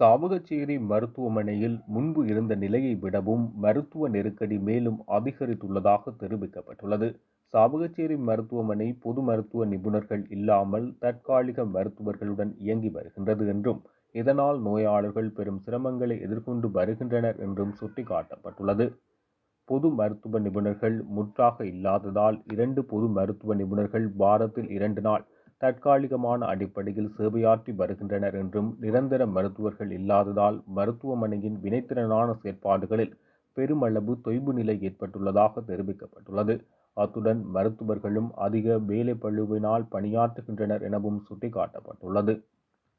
சமூகச்சேரி மருத்துவமனையில் முன்பு இருந்த நிலையை விடவும் மருத்துவ நெருக்கடி மேலும் அதிகரித்துள்ளதாக தெரிவிக்கப்பட்டுள்ளது. சாவகச்சேரி மருத்துவமனை பொது மருத்துவ நிபுணர்கள் இல்லாமல் தற்காலிக மருத்துவர்களுடன் இயங்கி வருகின்றது என்றும் இதனால் நோயாளர்கள் பெரும் சிரமங்களை எதிர்கொண்டு வருகின்றனர் என்றும் சுட்டிக்காட்டப்பட்டுள்ளது. பொது மருத்துவ நிபுணர்கள் முற்றாக இல்லாததால் இரண்டு பொது மருத்துவ நிபுணர்கள் வாரத்தில் இரண்டு நாள் தற்காலிகமான அடிப்படையில் சேவையாற்றி வருகின்றனர் என்றும் நிரந்தர மருத்துவர்கள் இல்லாததால் மருத்துவமனையின் வினைத்திறனான செயற்பாடுகளில் பெருமளவு தொய்வு நிலை ஏற்பட்டுள்ளதாக தெரிவிக்கப்பட்டுள்ளது. அத்துடன் மருத்துவர்களும் அதிக வேலைப்பளுவினால் பணியாற்றுகின்றனர் எனவும் சுட்டிக்காட்டப்பட்டுள்ளது.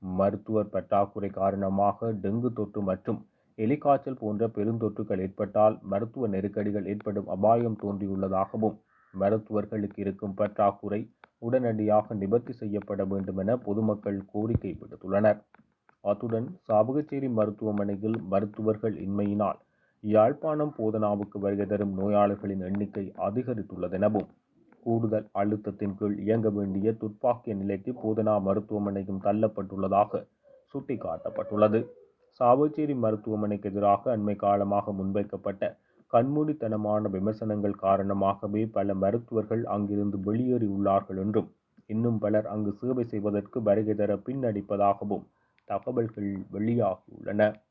மருத்துவர் பற்றாக்குறை காரணமாக டெங்கு தொற்று மற்றும் எலிக்காய்ச்சல் போன்ற பெருந்தொற்றுகள் ஏற்பட்டால் மருத்துவ நெருக்கடிகள் ஏற்படும் அபாயம் தோன்றியுள்ளதாகவும் மருத்துவர்களுக்கு இருக்கும் பற்றாக்குறை உடனடியாக நிவர்த்தி செய்யப்பட வேண்டும் என பொதுமக்கள் கோரிக்கை விடுத்துள்ளனர் அத்துடன் சாவகச்சேரி மருத்துவமனையில் மருத்துவர்கள் இன்மையினால் யாழ்ப்பாணம் போதனாவுக்கு வருகை தரும் நோயாளர்களின் எண்ணிக்கை அதிகரித்துள்ளதெனவும் கூடுதல் அழுத்தத்தின் கீழ் இயங்க வேண்டிய துப்பாக்கிய நிலைக்கு போதனா மருத்துவமனையும் தள்ளப்பட்டுள்ளதாக சுட்டிக்காட்டப்பட்டுள்ளது. சாவச்சேரி மருத்துவமனைக்கு எதிராக அண்மை காலமாக முன்வைக்கப்பட்ட கண்மூடித்தனமான விமர்சனங்கள் காரணமாகவே பல மருத்துவர்கள் அங்கிருந்து வெளியேறியுள்ளார்கள் என்றும் இன்னும் பலர் அங்கு சேவை செய்வதற்கு வருகை தர பின்னடிப்பதாகவும் தகவல்கள் வெளியாகியுள்ளன